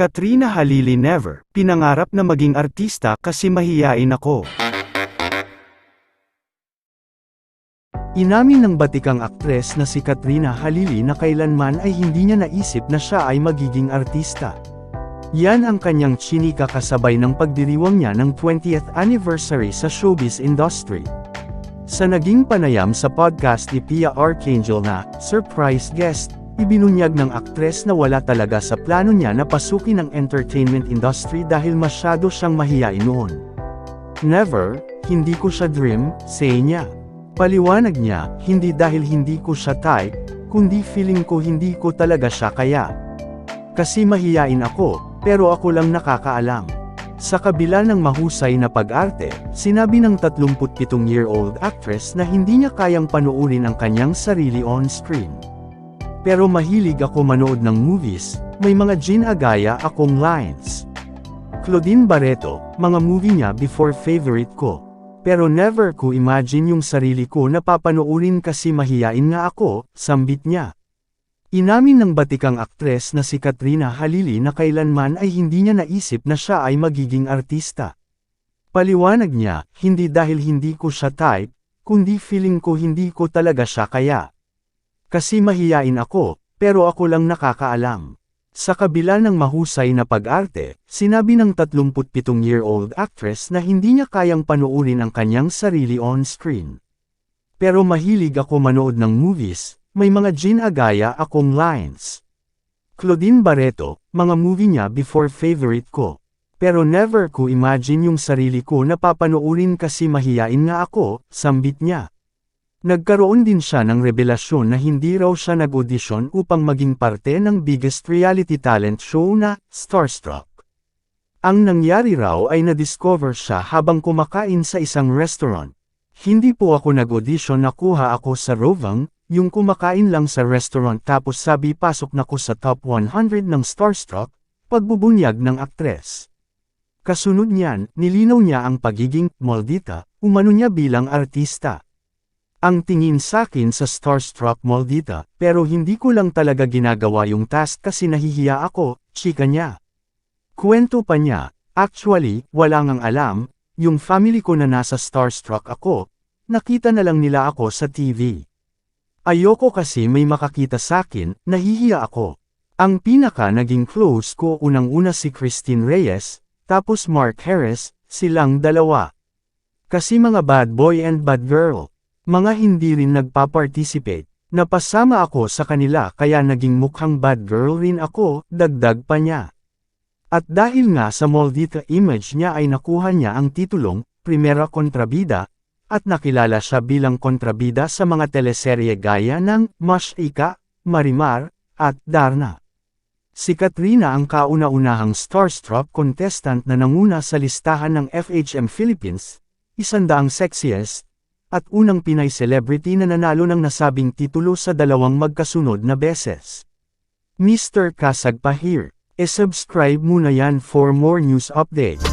Katrina Halili never, pinangarap na maging artista kasi mahiyain ako. Inamin ng batikang aktres na si Katrina Halili na kailanman ay hindi niya naisip na siya ay magiging artista. Yan ang kanyang chinika kasabay ng pagdiriwang niya ng 20th anniversary sa showbiz industry. Sa naging panayam sa podcast ni Pia Archangel na, Surprise Guest, ibinunyag ng aktres na wala talaga sa plano niya na pasukin ang entertainment industry dahil masyado siyang mahiyain noon. Never, hindi ko siya dream, say niya. Paliwanag niya, hindi dahil hindi ko siya type, kundi feeling ko hindi ko talaga siya kaya. Kasi mahiyain ako, pero ako lang nakakaalam. Sa kabila ng mahusay na pag-arte, sinabi ng 37-year-old actress na hindi niya kayang panuurin ang kanyang sarili on-screen. Pero mahilig ako manood ng movies, may mga Jean Agaya akong lines. Claudine Barreto, mga movie niya before favorite ko. Pero never ko imagine yung sarili ko na papanoorin kasi mahiyain nga ako, sambit niya. Inamin ng batikang aktres na si Katrina Halili na kailanman ay hindi niya naisip na siya ay magiging artista. Paliwanag niya, hindi dahil hindi ko siya type, kundi feeling ko hindi ko talaga siya kaya. Kasi mahiyain ako, pero ako lang nakakaalam. Sa kabila ng mahusay na pag-arte, sinabi ng 37-year-old actress na hindi niya kayang panuurin ang kanyang sarili on-screen. Pero mahilig ako manood ng movies, may mga Jean Agaya akong lines. Claudine Barreto, mga movie niya before favorite ko. Pero never ko imagine yung sarili ko na papanoorin kasi mahiyain nga ako, sambit niya. Nagkaroon din siya ng revelasyon na hindi raw siya nag-audition upang maging parte ng biggest reality talent show na Starstruck. Ang nangyari raw ay na-discover siya habang kumakain sa isang restaurant. Hindi po ako nag-audition nakuha ako sa Rovang, yung kumakain lang sa restaurant tapos sabi pasok na ko sa top 100 ng Starstruck, pagbubunyag ng aktres. Kasunod niyan, nilinaw niya ang pagiging Moldita, umano niya bilang artista. Ang tingin sa akin sa Starstruck Moldita, pero hindi ko lang talaga ginagawa yung task kasi nahihiya ako, chika niya. Kwento pa niya, actually, wala ngang alam, yung family ko na nasa Starstruck ako, nakita na lang nila ako sa TV. Ayoko kasi may makakita sa akin, nahihiya ako. Ang pinaka naging close ko unang-una si Christine Reyes, tapos Mark Harris, silang dalawa. Kasi mga bad boy and bad girl. Mga hindi rin nagpa-participate. Napasama ako sa kanila kaya naging mukhang bad girl rin ako, dagdag pa niya. At dahil nga sa Moldita image niya ay nakuha niya ang titulong, Primera Kontrabida, at nakilala siya bilang kontrabida sa mga teleserye gaya ng Mash Ika, Marimar, at Darna. Si Katrina ang kauna-unahang starstruck contestant na nanguna sa listahan ng FHM Philippines, isandaang sexiest, at unang Pinay celebrity na nanalo ng nasabing titulo sa dalawang magkasunod na beses. Mr. Kasag pa here. E-subscribe muna yan for more news updates.